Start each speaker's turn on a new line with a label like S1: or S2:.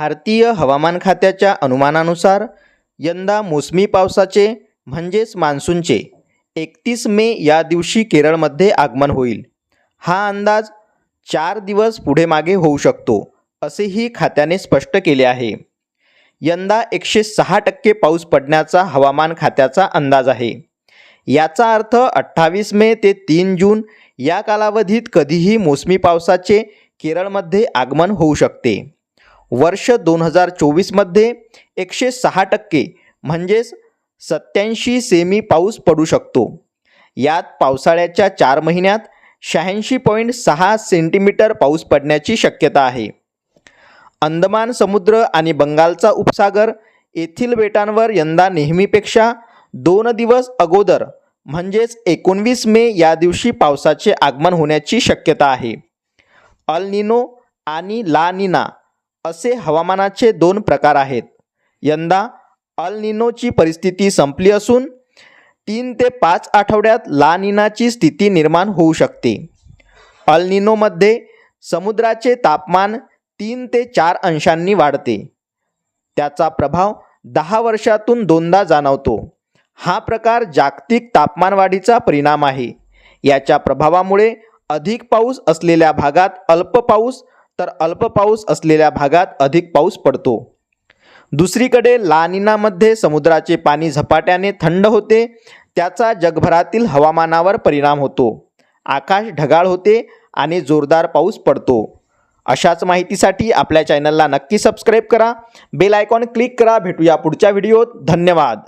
S1: भारतीय हवामान खात्याच्या अनुमानानुसार यंदा मोसमी पावसाचे म्हणजेच मान्सूनचे एकतीस मे या दिवशी केरळमध्ये आगमन होईल. हा अंदाज चार दिवस पुढे मागे होऊ शकतो असेही खात्याने स्पष्ट केले आहे. यंदा एकशे सहा टक्के पाऊस पडण्याचा हवामान खात्याचा अंदाज आहे. याचा अर्थ अठ्ठावीस मे ते तीन जून या कालावधीत कधीही मोसमी पावसाचे केरळमध्ये आगमन होऊ शकते. वर्ष दोन हजार चोवीसमध्ये एकशे सहा टक्के म्हणजेच सत्याऐंशी सेमी पाऊस पडू शकतो. यात पावसाळ्याच्या चार महिन्यात शहाऐंशी पॉईंट सहा सेंटीमीटर पाऊस पडण्याची शक्यता आहे. अंदमान समुद्र आणि बंगालचा उपसागर येथील बेटांवर यंदा नेहमीपेक्षा दोन दिवस अगोदर म्हणजेच एकोणवीस मे या दिवशी पावसाचे आगमन होण्याची शक्यता आहे. अल निनो आणि ला निना असे हवामानाचे दोन प्रकार आहेत. यंदा अलनिनोची परिस्थिती संपली असून तीन ते पाच आठवड्यात लानिनाची स्थिती निर्माण होऊ शकते. अलनिनोमध्ये समुद्राचे तापमान तीन ते चार अंशांनी वाढते. त्याचा प्रभाव दहा वर्षातून दोनदा जाणवतो. हा प्रकार जागतिक तापमानवाढीचा परिणाम आहे. याच्या प्रभावामुळे अधिक पाऊस असलेल्या भागात अल्प पाऊस तर अल्प पाऊस असलेल्या भागात अधिक पाऊस पडतो. दुसरीकडे लानिनामध्ये समुद्राचे पाणी झपाट्याने थंड होते. त्याचा जगभरातील हवामानावर परिणाम होतो. आकाश ढगाळ होते आणि जोरदार पाऊस पडतो. अशाच माहितीसाठी आपल्या चॅनलला नक्की सबस्क्राईब करा. बेल आयकॉन क्लिक करा. भेटूया पुढच्या व्हिडिओत. धन्यवाद.